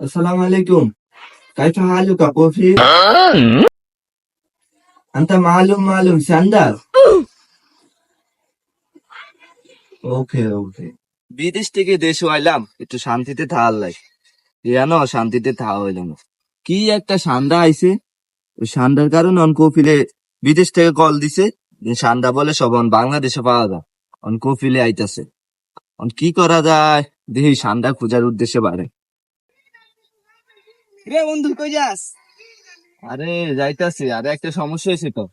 আসসালামু আলাইকুম কাইফা হালুকা কফি আন্তা মালুম মালুম সান্দাল ওকে ওকে বিদেশ থেকে দেশ আইলাম একটু শান্তিতে থাকার লাগে। জানো শান্তিতে থাকা হইল না। কি একটা সান্দা আইছে? ওই সান্দার কারণে অন কফিলে বিদেশ থেকে কল দিছে সান্দা বলে সবন বাংলাদেশে পাওয়া যায়। অন কফিলে আইতাছে। কি করা যায়? দেখি সান্দা খোঁজার উদ্দেশ্যে বাড়ে। রে বন্ধু কই যাস? আরে যাইতাছি। আরে একটা সমস্যা হয়েছে তো।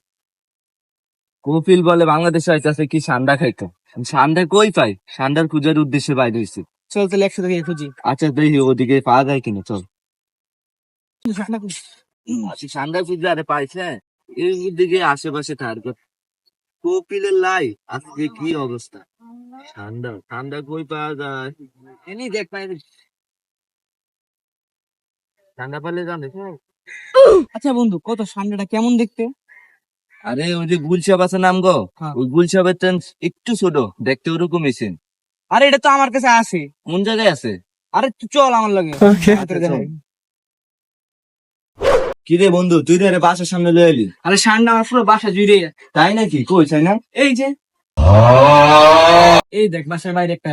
কপিল বলে বাংলাদেশে আইতাছে কি সান্ডা খাইতো? সান্ডা কই পাই? সান্ডার খোঁজার উদ্দেশ্যে বাইরে হয়েছে চল তাহলে একসাথে গিয়ে খুঁজি। আচ্ছা দেখি ওদিকে পাওয়া যায় কিনা চল। সান্ডা। আচ্ছা সান্ডা খুঁজলে আরে পাইছে? এই দিকে আশেপাশে থাকবে কপিলের লাই আজকে কি অবস্থা? ঠান্ডা ঠান্ডা কই পাওয়া যায়? এনি দেখ পাই ঠান্ডা পালে জানিস আচ্ছা বন্ধু কত কেমন দেখতে? আরে ওই যে আছে নাম গো হ্যাঁ। ওই একটু ছোট দেখতে ওরকম এসেন আরে এটা তো আমার কাছে আছে। কোন জায়গায় আছে? আরে তুই চল আমার লাগে। হাতের কি রে বন্ধু তুই রে বাসার সামনে লয়ে এলি। আরে সান্ডা আমার পুরো বাসা জুড়ে। তাই নাকি? কই চাই না? এই যে এই দেখ, বাসার বাইরে একটা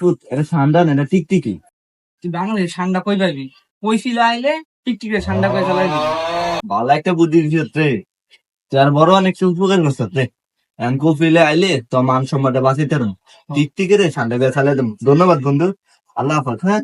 পুত এটা ঠান্ডা না এটা টিকটিকি। তুই বাংলাদেশ সান্ডা কই পাবি? কই আইলে টিকটিকে সান্ডা কই চালাই দিবি ভালো একটা বুদ্ধি দিছিস রে যার বড় অনেক উপকার করছিস টিকটিকি রে দেবো। ধন্যবাদ বন্ধু। আল্লাহ হাফাজ। হ্যাঁ